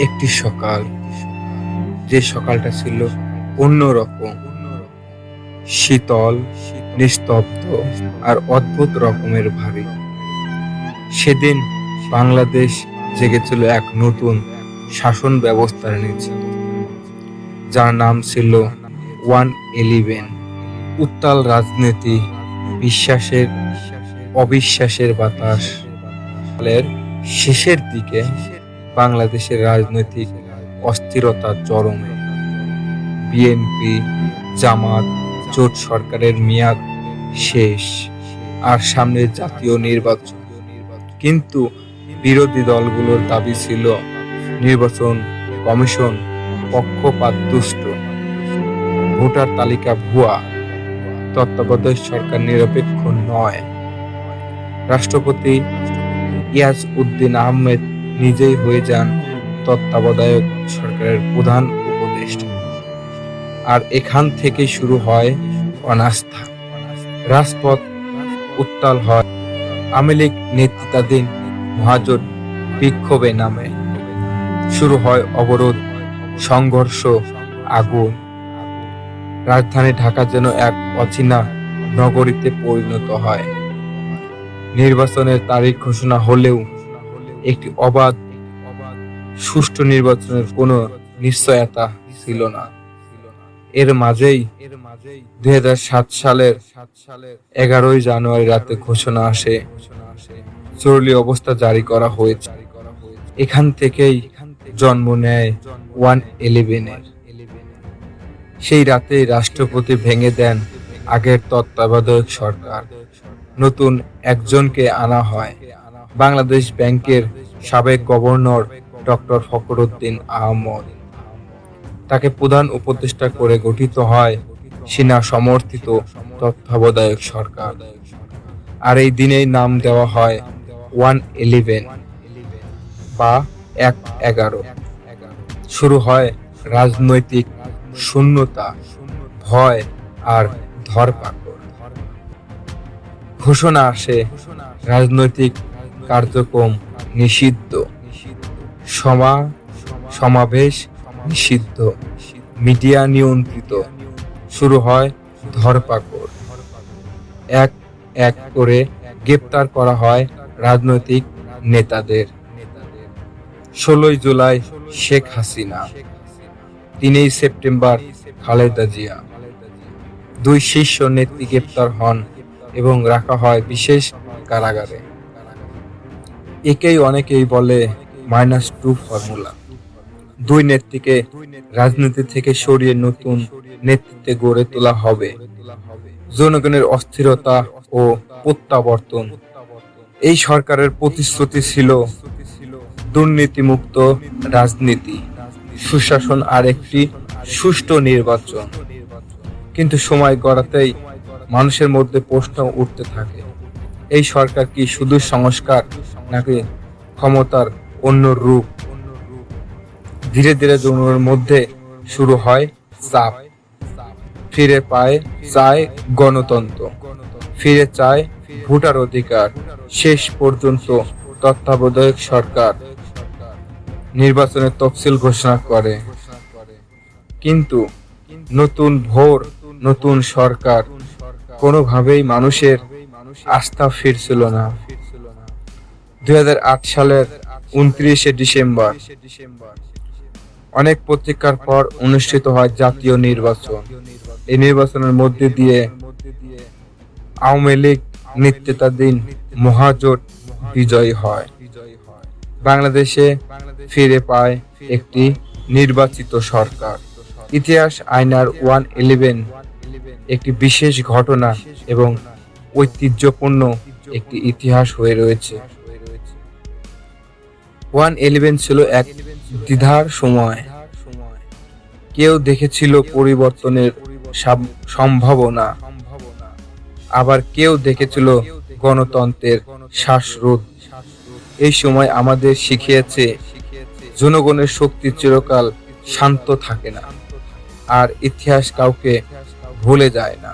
একটি সকাল। যে সকালটা ছিল অন্যরকম। শীতল, নিস্তব্ধ আর অদ্ভুত রকমের ভারী। সেদিন বাংলাদেশ জেগেছিল এক নতুন শাসন ব্যবস্থার নিচে, যার নাম ছিল ওয়ান ইলেভেন। উত্তাল রাজনীতি, বিশ্বাসের, অবিশ্বাসের বাতাস। শেষের দিকে বাংলাদেশের রাজনৈতিক অস্থিরতা চরমে। বিএনপি জামাত, জোট সরকারের মেয়াদ শেষ আর সামনে জাতীয় নির্বাচন। কিন্তু বিরোধী দলগুলোর দাবি ছিল নির্বাচন কমিশন পক্ষপাত দুষ্ট ভোটার তালিকা ভুয়া, তত্ত্বাবধায়ক সরকার নিরপেক্ষ নয়। রাষ্ট্রপতি ইয়াজ উদ্দিন আহমেদ নিজেই হয়ে যান তত্ত্বাবধায়ক সরকারের প্রধান উপদেষ্টা। আর এখান থেকে শুরু হয় অনাস্থা। রাজপথ উত্তাল হয়। আওয়ামী লীগ নেতৃত্বাধীন মহাজোট বিক্ষোভে নামে। শুরু হয় অবরোধ, সংঘর্ষ, আগুন। রাজধানী ঢাকা যেন এক অচেনা নগরীতে পরিণত হয়। নির্বাচনের তারিখ ঘোষণা হলেও একটি অবাধ, সুষ্ঠু নির্বাচনের কোনো নিশ্চয়তা ছিল না। এর মাঝেই এর মাঝেই দুই হাজার সাত সালের এগারোই জানুয়ারি রাতে ঘোষণা আসে। জরুরি অবস্থা জারি করা হয়েছে। এখান থেকেই জন্ম নেয় ওয়ান ইলেভেনের সেই রাতেই রাষ্ট্রপতি ভেঙে দেন আগের তত্ত্বাবধায়ক সরকার। নতুন একজনকে আনা হয়। বাংলাদেশ ব্যাংকের সাবেক গভর্নর ডক্টর ফখরুদ্দিন আহমদ। তাকে প্রধান উপদেষ্টা করে গঠিত হয় সিনা সমর্থিত তত্ত্বাবধায়ক সরকার। আর এই দিনেই নাম দেওয়া হয় ওয়ান ইলেভেন বা এক এগারো। শুরু হয় রাজনৈতিক শূন্যতা, ভয় আর ধরপাকড়। ঘোষণা আসে রাজনৈতিক কার্যক্রম নিষিদ্ধ। সমা, সমাবেশ নিষিদ্ধ। মিডিয়া নিয়ন্ত্রিত। শুরু হয় ধরপাকড়। এক এক করে গ্রেপ্তার করা হয় রাজনৈতিক নেতাদের। ষোলোই জুলাই শেখ হাসিনা। তিনই সেপ্টেম্বর খালেদা জিয়া। দুই শীর্ষ নেত্রী গ্রেপ্তার হন এবং রাখা হয় বিশেষ কারাগারে। একেই অনেকেই বলে মাইনাস টু ফর্মুলা দুই নেত্রীকে রাজনীতি থেকে সরিয়ে নতুন নেতৃত্বে গড়ে তোলা হবে। জনগণের অস্থিরতা ও প্রত্যাবর্তন। এই সরকারের প্রতিশ্রুতি ছিল দুর্নীতিমুক্ত রাজনীতি, সুশাসন আর একটি সুষ্ঠু নির্বাচন। কিন্তু সময় গড়াতেই মানুষের মধ্যে প্রশ্ন উঠতে থাকে। এই সরকার কি শুধু সংস্কার নাকি ক্ষমতার অন্য রূপ? ধীরে ধীরে জনগণের মধ্যে শুরু হয় চাপ। ফিরে পায়, চায় গণতন্ত্র। ফিরে চায় ভোটার অধিকার। শেষ পর্যন্ত তত্ত্বাবধায়ক সরকার নির্বাচনের তফসিল ঘোষণা করে। কিন্তু নতুন ভোর, নতুন সরকার কোনোভাবেই মানুষের আস্থা ফিরছিল না। দুই হাজার আট সালের উনত্রিশে ডিসেম্বর। অনেক প্রতীক্ষার পর অনুষ্ঠিত হয় জাতীয় নির্বাচন। এই নির্বাচনের মধ্যে দিয়ে আওয়ামী লীগ নেতৃত্বাধীন মহাজোট বিজয়ী হয়। বাংলাদেশে ফিরে পায় একটি নির্বাচিত সরকার। ইতিহাস আইনার ওয়ান ইলেভেন একটি বিশেষ ঘটনা এবং ঐতিহ্যপূর্ণ একটি ইতিহাস হয়ে রয়েছে। ওয়ান ইলেভেন ছিল এক দ্বিধার সময়। কেউ দেখেছিল পরিবর্তনের সম্ভাবনা। আবার কেউ দেখেছিল গণতন্ত্রের শ্বাসরোধ। এই সময় আমাদের শিখিয়েছে, জনগণের শক্তি চিরকাল শান্ত থাকে না, আর ইতিহাস কাউকে ভুলে যায় না।